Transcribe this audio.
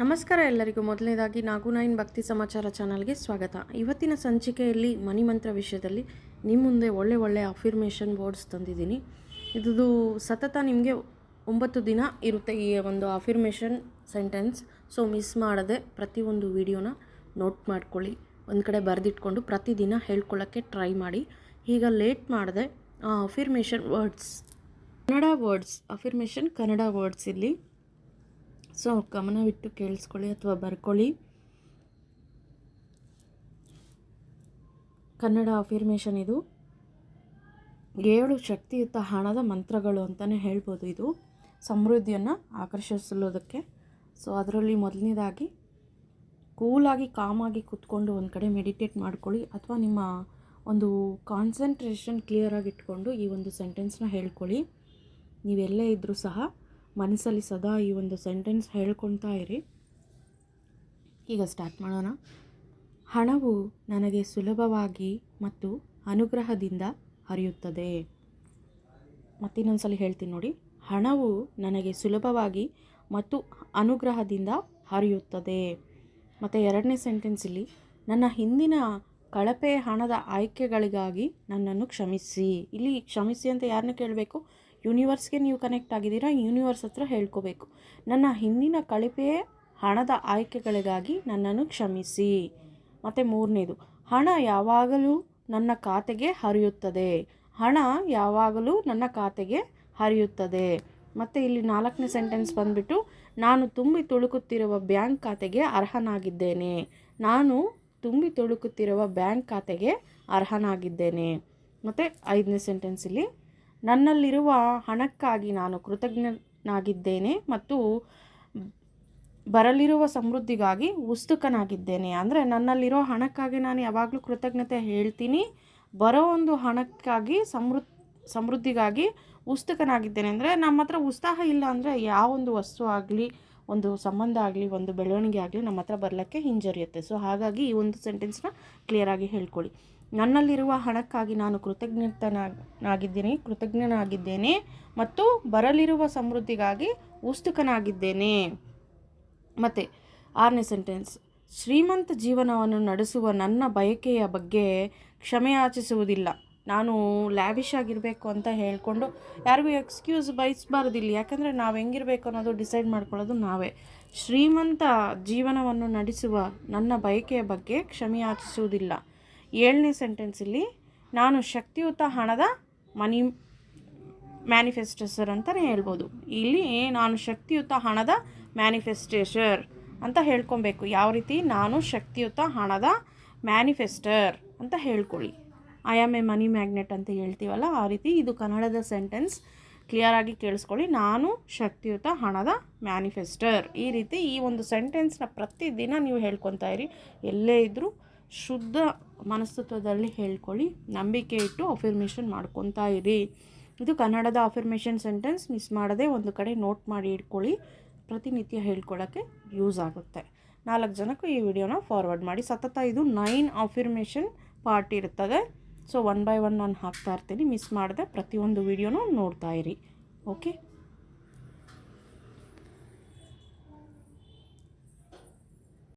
ನಮಸ್ಕಾರ ಎಲ್ಲರಿಗೂ. ಮೊದಲನೇದಾಗಿ ನಾಗು ನೈನ್ ಭಕ್ತಿ ಸಮಾಚಾರ ಚಾನಲ್ಗೆ ಸ್ವಾಗತ. ಇವತ್ತಿನ ಸಂಚಿಕೆಯಲ್ಲಿ ಮನಿ ಮಂತ್ರ ವಿಷಯದಲ್ಲಿ ನಿಮ್ಮ ಮುಂದೆ ಒಳ್ಳೆ ಒಳ್ಳೆ ಅಫಿರ್ಮೇಷನ್ ವರ್ಡ್ಸ್ ತಂದಿದ್ದೀನಿ. ಇದು ಸತತ ನಿಮಗೆ ಒಂಬತ್ತು ದಿನ ಇರುತ್ತೆ ಈ ಒಂದು ಅಫಿರ್ಮೇಷನ್ ಸೆಂಟೆನ್ಸ್ ಸೊ ಮಿಸ್ ಮಾಡದೆ ಪ್ರತಿಯೊಂದು ವಿಡಿಯೋನ ನೋಟ್ ಮಾಡ್ಕೊಳ್ಳಿ. ಒಂದು ಕಡೆ ಬರೆದಿಟ್ಕೊಂಡು ಪ್ರತಿದಿನ ಹೇಳ್ಕೊಳ್ಳೋಕ್ಕೆ ಟ್ರೈ ಮಾಡಿ. ಈಗ ಲೇಟ್ ಮಾಡದೆ affirmation words Kannada words affirmation Kannada words ಇಲ್ಲಿ ಸೊ ಗಮನವಿಟ್ಟು ಕೇಳಿಸ್ಕೊಳ್ಳಿ ಅಥವಾ ಬರ್ಕೊಳ್ಳಿ. ಕನ್ನಡ ಅಫಿರ್ಮೇಷನ್ ಇದು. ಏಳು ಶಕ್ತಿಯುತ ಹಣದ ಮಂತ್ರಗಳು ಅಂತಲೇ ಹೇಳ್ಬೋದು ಇದು. ಸಮೃದ್ಧಿಯನ್ನು ಆಕರ್ಷಿಸಲೋದಕ್ಕೆ ಸೊ ಅದರಲ್ಲಿ ಮೊದಲನೇದಾಗಿ ಕೂಲಾಗಿ, ಕಾಮಾಗಿ ಕೂತ್ಕೊಂಡು ಒಂದು ಕಡೆ ಮೆಡಿಟೇಟ್ ಮಾಡ್ಕೊಳ್ಳಿ ಅಥವಾ ನಿಮ್ಮ ಒಂದು ಕಾನ್ಸಂಟ್ರೇಷನ್ ಕ್ಲಿಯರಾಗಿ ಇಟ್ಕೊಂಡು ಈ ಒಂದು ಸೆಂಟೆನ್ಸ್ನ ಹೇಳ್ಕೊಳ್ಳಿ. ನೀವೆಲ್ಲೇ ಇದ್ದರೂ ಸಹ ಮನಸ್ಸಲ್ಲಿ ಸದಾ ಈ ಒಂದು ಸೆಂಟೆನ್ಸ್ ಹೇಳ್ಕೊತಾ ಇರಿ. ಈಗ ಸ್ಟಾರ್ಟ್ ಮಾಡೋಣ. ಹಣವು ನನಗೆ ಸುಲಭವಾಗಿ ಮತ್ತು ಅನುಗ್ರಹದಿಂದ ಹರಿಯುತ್ತದೆ. ಮತ್ತಿನ್ನೊಂದ್ಸಲ ಹೇಳ್ತೀನಿ ನೋಡಿ. ಹಣವು ನನಗೆ ಸುಲಭವಾಗಿ ಮತ್ತು ಅನುಗ್ರಹದಿಂದ ಹರಿಯುತ್ತದೆ. ಮತ್ತು ಎರಡನೇ ಸೆಂಟೆನ್ಸಲ್ಲಿ ನನ್ನ ಹಿಂದಿನ ಕಳಪೆ ಹಣದ ಆಯ್ಕೆಗಳಿಗಾಗಿ ನನ್ನನ್ನು ಕ್ಷಮಿಸಿ. ಇಲ್ಲಿ ಕ್ಷಮಿಸಿ ಅಂತ ಯಾರನ್ನ ಕೇಳಬೇಕು? ಯೂನಿವರ್ಸ್ಗೆ ನೀವು ಕನೆಕ್ಟ್ ಆಗಿದ್ದೀರಾ ಯೂನಿವರ್ಸ್ ಹತ್ರ ಹೇಳ್ಕೋಬೇಕು. ನನ್ನ ಹಿಂದಿನ ಕಳಪೆ ಹಣದ ಆಯ್ಕೆಗಳಿಗಾಗಿ ನನ್ನನ್ನು ಕ್ಷಮಿಸಿ. ಮತ್ತು ಮೂರನೇದು, ಹಣ ಯಾವಾಗಲೂ ನನ್ನ ಖಾತೆಗೆ ಹರಿಯುತ್ತದೆ. ಹಣ ಯಾವಾಗಲೂ ನನ್ನ ಖಾತೆಗೆ ಹರಿಯುತ್ತದೆ. ಮತ್ತು ಇಲ್ಲಿ ನಾಲ್ಕನೇ ಸೆಂಟೆನ್ಸ್ ಬಂದುಬಿಟ್ಟು, ನಾನು ತುಂಬಿ ತುಳುಕುತ್ತಿರುವ ಬ್ಯಾಂಕ್ ಖಾತೆಗೆ ಅರ್ಹನಾಗಿದ್ದೇನೆ. ನಾನು ತುಂಬಿ ತುಳುಕುತ್ತಿರುವ ಬ್ಯಾಂಕ್ ಖಾತೆಗೆ ಅರ್ಹನಾಗಿದ್ದೇನೆ. ಮತ್ತು ಐದನೇ ಸೆಂಟೆನ್ಸಲ್ಲಿ ನನ್ನಲ್ಲಿರುವ ಹಣಕ್ಕಾಗಿ ನಾನು ಕೃತಜ್ಞನಾಗಿದ್ದೇನೆ ಮತ್ತು ಬರಲಿರುವ ಸಮೃದ್ಧಿಗಾಗಿ ಉತ್ಸುಕನಾಗಿದ್ದೇನೆ. ಅಂದರೆ ನನ್ನಲ್ಲಿರೋ ಹಣಕ್ಕಾಗಿ ನಾನು ಯಾವಾಗಲೂ ಕೃತಜ್ಞತೆ ಹೇಳ್ತೀನಿ. ಬರೋ ಒಂದು ಹಣಕ್ಕಾಗಿ ಸಮೃ, ಸಮೃದ್ಧಿಗಾಗಿ ಉತ್ಸುಕನಾಗಿದ್ದೇನೆ. ಅಂದರೆ ನಮ್ಮ ಹತ್ರ ಉತ್ಸಾಹ ಇಲ್ಲ ಅಂದರೆ ಯಾವೊಂದು ವಸ್ತು ಆಗಲಿ, ಒಂದು ಸಂಬಂಧ ಆಗಲಿ, ಒಂದು ಬೆಳವಣಿಗೆ ಆಗಲಿ ನಮ್ಮ ಹತ್ರ ಬರಲಿಕ್ಕೆ ಹಿಂಜರಿಯುತ್ತೆ. ಸೊ ಹಾಗಾಗಿ ಈ ಒಂದು ಸೆಂಟೆನ್ಸ್ನ ಕ್ಲಿಯರಾಗಿ ಹೇಳ್ಕೊಳ್ಳಿ. ನನ್ನಲ್ಲಿರುವ ಹಣಕ್ಕಾಗಿ ನಾನು ಕೃತಜ್ಞತನಾಗಿದ್ದೀನಿ, ಕೃತಜ್ಞನಾಗಿದ್ದೇನೆ ಮತ್ತು ಬರಲಿರುವ ಸಮೃದ್ಧಿಗಾಗಿ ಉತ್ಸುಕನಾಗಿದ್ದೇನೆ ಮತ್ತು ಆರನೇ ಸೆಂಟೆನ್ಸ್. ಶ್ರೀಮಂತ ಜೀವನವನ್ನು ನಡೆಸುವ ನನ್ನ ಬಯಕೆಯ ಬಗ್ಗೆ ಕ್ಷಮೆಯಾಚಿಸುವುದಿಲ್ಲ ನಾನು ಲ್ಯಾವಿಶ್ ಆಗಿರಬೇಕು ಅಂತ ಹೇಳಿಕೊಂಡು ಯಾರಿಗೂ ಎಕ್ಸ್ಕ್ಯೂಸ್ ಬಯಸಬಾರ್ದಿಲ್ಲ. ಯಾಕಂದರೆ ನಾವು ಹೆಂಗಿರಬೇಕು ಅನ್ನೋದು ಡಿಸೈಡ್ ಮಾಡ್ಕೊಳ್ಳೋದು ನಾವೇ. ಶ್ರೀಮಂತ ಜೀವನವನ್ನು ನಡೆಸುವ ನನ್ನ ಬಯಕೆಯ ಬಗ್ಗೆ ಕ್ಷಮೆಯಾಚಿಸುವುದಿಲ್ಲ ಏಳನೇ ಸೆಂಟೆನ್ಸಲ್ಲಿ ನಾನು ಶಕ್ತಿಯುತ ಹಣದ ಮನಿ ಮ್ಯಾನಿಫೆಸ್ಟೇಸರ್ ಅಂತಲೇ ಹೇಳ್ಬೋದು. ಇಲ್ಲಿ ನಾನು ಶಕ್ತಿಯುತ ಹಣದ ಮ್ಯಾನಿಫೆಸ್ಟೇಷರ್ ಅಂತ ಹೇಳ್ಕೊಬೇಕು. ಯಾವ ರೀತಿ? ನಾನು ಶಕ್ತಿಯುತ ಹಣದ ಮ್ಯಾನಿಫೆಸ್ಟರ್ ಅಂತ ಹೇಳ್ಕೊಳ್ಳಿ. I am a money magnet ಅಂತ ಹೇಳ್ತೀವಲ್ಲ, ಆ ರೀತಿ ಇದು ಕನ್ನಡದ ಸೆಂಟೆನ್ಸ್ ಕ್ಲಿಯರಾಗಿ ಕೇಳಿಸ್ಕೊಳ್ಳಿ. ನಾನು ಶಕ್ತಿಯುತ ಹಣದ ಮ್ಯಾನಿಫೆಸ್ಟರ್ ಈ ರೀತಿ ಈ ಒಂದು ಸೆಂಟೆನ್ಸ್ನ ಪ್ರತಿದಿನ ನೀವು ಹೇಳ್ಕೊತಾ ಇರಿ. ಎಲ್ಲೇ ಇದ್ದರೂ ಶುದ್ಧ ಮನಸ್ತತ್ವದಲ್ಲಿ ಹೇಳ್ಕೊಳ್ಳಿ, ನಂಬಿಕೆ ಇಟ್ಟು ಅಫಿರ್ಮೇಷನ್ ಮಾಡ್ಕೊತಾ ಇರಿ. ಇದು ಕನ್ನಡದ ಅಫಿರ್ಮೇಷನ್ ಸೆಂಟೆನ್ಸ್ ಮಿಸ್ ಮಾಡದೆ ಒಂದು ಕಡೆ ನೋಟ್ ಮಾಡಿ ಇಟ್ಕೊಳ್ಳಿ, ಪ್ರತಿನಿತ್ಯ ಹೇಳ್ಕೊಳ್ಳೋಕ್ಕೆ ಯೂಸ್ ಆಗುತ್ತೆ. ನಾಲ್ಕು ಜನಕ್ಕೂ ಈ ವಿಡಿಯೋನ ಫಾರ್ವರ್ಡ್ ಮಾಡಿ. ಸತತ ಇದು ನೈನ್ ಅಫಿರ್ಮೇಷನ್ ಪಾರ್ಟ್ ಇರ್ತದೆ. ಸೊ ಒನ್ ಬೈ ಒನ್ ನಾನು ಹಾಕ್ತಾ ಇರ್ತೀನಿ. ಮಿಸ್ ಮಾಡದೆ ಪ್ರತಿಯೊಂದು ವಿಡಿಯೋನೂ ನೋಡ್ತಾ ಇರಿ. ಓಕೆ